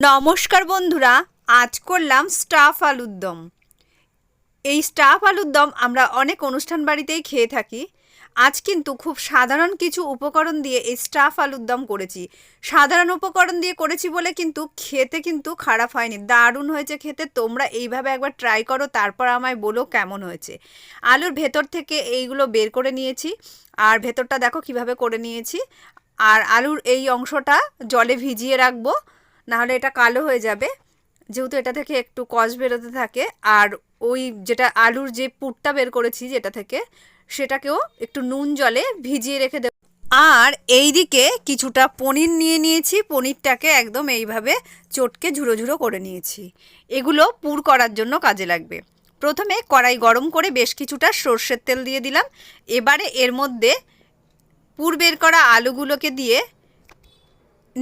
নমস্কার বন্ধুরা, আজ করলাম স্টাফ আলুর দম এই স্টাফ আলুর দম আমরা অনেক অনুষ্ঠান বাড়িতেই খেয়ে থাকি। আজ কিন্তু খুব সাধারণ কিছু উপকরণ দিয়ে এই স্টাফ আলুর দম করেছি। সাধারণ উপকরণ দিয়ে করেছি বলে কিন্তু খেতে কিন্তু খারাপ হয়নি। দারুণ হয়েছে খেতে। তোমরা এইভাবে একবার ট্রাই করো, তারপর আমায় বলো কেমন হয়েছে। আলুর ভেতর থেকে এইগুলো বের করে নিয়েছি। আর ভেতরটা দেখো কীভাবে করে নিয়েছি। আর আলুর এই অংশটা জলে ভিজিয়ে রাখব। নাহলে এটা কালো হয়ে যাবে। যেহেতু এটা থেকে একটু কষ বেরোতে থাকে, আর ওই যেটা আলুর যে পুরটা বের করেছি যেটা থেকে, সেটাকেও একটু নুন জলে ভিজিয়ে রেখে দেব। আর এই দিকে কিছুটা পনির নিয়ে নিয়েছি, পনিরটাকে একদম এইভাবে চটকে ঝুড়ো ঝুড়ো করে নিয়েছি। এগুলো পুর করার জন্য কাজে লাগবে। প্রথমে কড়াই গরম করে বেশ কিছুটা সর্ষের তেল দিয়ে দিলাম। এবারে এর মধ্যে পুর বের করা আলুগুলোকে দিয়ে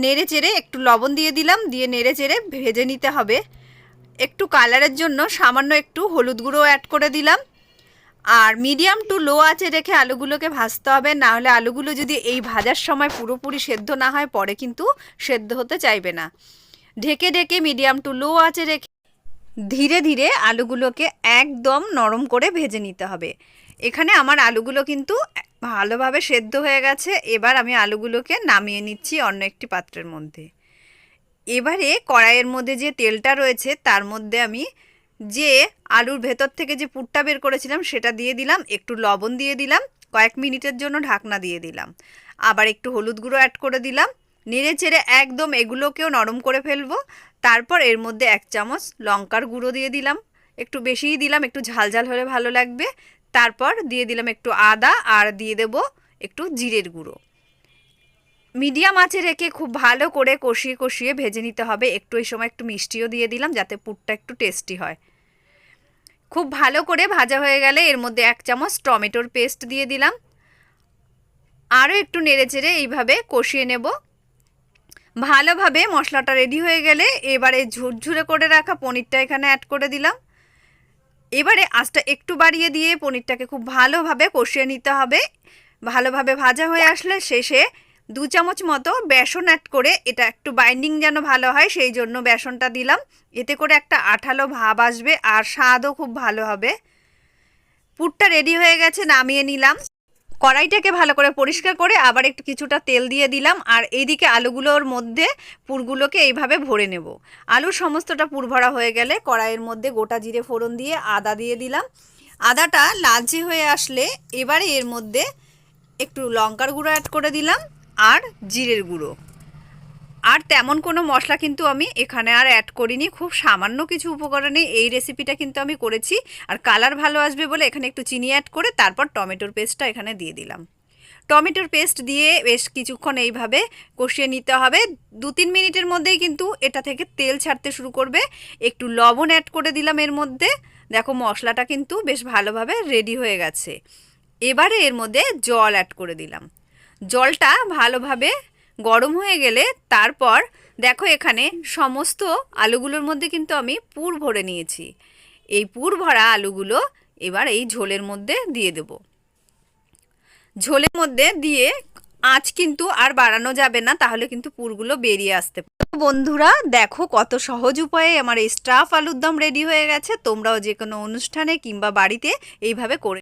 নেড়ে চেড়ে একটু লবণ দিয়ে দিলাম, দিয়ে নেড়ে চেড়ে ভেজে নিতে হবে। একটু কালারের জন্য সামান্য একটু হলুদ গুঁড়ো অ্যাড করে দিলাম। আর মিডিয়াম টু লো আঁচে রেখে আলুগুলোকে ভাজতে হবে, না হলে আলুগুলো যদি এই ভাজার সময় পুরোপুরি সেদ্ধ না হয়, পরে কিন্তু সেদ্ধ হতে চাইবে না। ঢেকে ঢেকে মিডিয়াম টু লো আঁচে রেখে ধীরে ধীরে আলুগুলোকে একদম নরম করে ভেজে নিতে হবে। এখানে আমার আলুগুলো কিন্তু ভালোভাবে সেদ্ধ হয়ে গেছে। এবার আমি আলুগুলোকে নামিয়ে নিচ্ছি অন্য একটি পাত্রের মধ্যে। এবারে কড়াইয়ের মধ্যে যে তেলটা রয়েছে, তার মধ্যে আমি যে আলুর ভেতর থেকে যে পুরটা বের করেছিলাম, সেটা দিয়ে দিলাম, একটু লবণ দিয়ে দিলাম, কয়েক মিনিটের জন্য ঢাকনা দিয়ে দিলাম। আবার একটু হলুদ গুঁড়ো অ্যাড করে দিলাম। নেড়ে চেড়ে একদম এগুলোকেও নরম করে ফেলব। তারপর এর মধ্যে এক চামচ লঙ্কার গুঁড়ো দিয়ে দিলাম। একটু বেশিই দিলাম, একটু ঝাল ঝাল হলে ভালো লাগবে। তারপর দিয়ে দিলাম একটু আদা আর দিয়ে দেব একটু জিরের গুঁড়ো। মিডিয়াম আঁচে রেখে খুব ভালো করে কষিয়ে কষিয়ে ভেজে নিতে হবে। একটু এই সময় একটু মিষ্টিও দিয়ে দিলাম যাতে পুরটা একটু টেস্টি হয়। খুব ভালো করে ভাজা হয়ে গেলে এর মধ্যে এক চামচ টমেটোর পেস্ট দিয়ে দিলাম। আরও একটু নেড়ে চেড়ে এইভাবে কষিয়ে নেব। ভালোভাবে মশলাটা রেডি হয়ে গেলে এবারে ঝুরঝুরে করে রাখা পনিরটা এখানে অ্যাড করে দিলাম। এবারে আঁচটা একটু বাড়িয়ে দিয়ে পনিরটাকে খুব ভালোভাবে কষিয়ে নিতে হবে। ভালোভাবে ভাজা হয়ে আসলে শেষে দু চামচ মতো বেসন অ্যাড করে এটা একটু বাইন্ডিং যেন ভালো হয়, সেই জন্য বেসনটা দিলাম। এতে করে একটা আঠালো ভাব আসবে আর স্বাদও খুব ভালো হবে। পুরটা রেডি হয়ে গেছে, নামিয়ে নিলাম। কড়াইটাকে ভালো করে পরিষ্কার করে আবার একটু কিছুটা তেল দিয়ে দিলাম। আর এইদিকে আলুগুলোর মধ্যে পুরগুলোকে এইভাবে ভরে নেব। আলু সমস্তটা পুর ভরা হয়ে গেলে কড়াইয়ের মধ্যে গোটা জিরে ফোড়ন দিয়ে আদা দিয়ে দিলাম। আদাটা লালচে হয়ে আসলে এবারে এর মধ্যে একটু লঙ্কার গুঁড়ো অ্যাড করে দিলাম। আর জিরের গুঁড়ো। আর তেমন কোনো মশলা কিন্তু আমি এখানে আর অ্যাড করিনি। খুব সামান্য কিছু উপকরণে এই রেসিপিটা কিন্তু আমি করেছি। আর কালার ভালো আসবে বলে এখানে একটু চিনি অ্যাড করে তারপর টমেটোর পেস্টটা এখানে দিয়ে দিলাম। টমেটোর পেস্ট দিয়ে বেশ কিছুক্ষণ এইভাবে কষিয়ে নিতে হবে। দু তিন মিনিটের মধ্যেই কিন্তু এটা থেকে তেল ছাড়তে শুরু করবে। একটু লবণ অ্যাড করে দিলাম এর মধ্যে। দেখো মশলাটা কিন্তু বেশ ভালোভাবে রেডি হয়ে গেছে। এবারে এর মধ্যে জল অ্যাড করে দিলাম। জলটা ভালোভাবে গরম হয়ে গেলে তারপর দেখো এখানে সমস্ত আলুগুলোর মধ্যে কিন্তু আমি পুর ভরে নিয়েছি। এই পুর ভরা আলুগুলো এবার এই ঝোলের মধ্যে দিয়ে দেব। ঝোলের মধ্যে দিয়ে আঁচ কিন্তু আর বাড়ানো যাবে না, তাহলে কিন্তু পুরগুলো বেরিয়ে আসতে বন্ধুরা, দেখো কত সহজ উপায়ে আমার এই স্টাফ আলুর দম রেডি হয়ে গেছে। তোমরাও যে কোনো অনুষ্ঠানে কিংবা বাড়িতে এইভাবে করে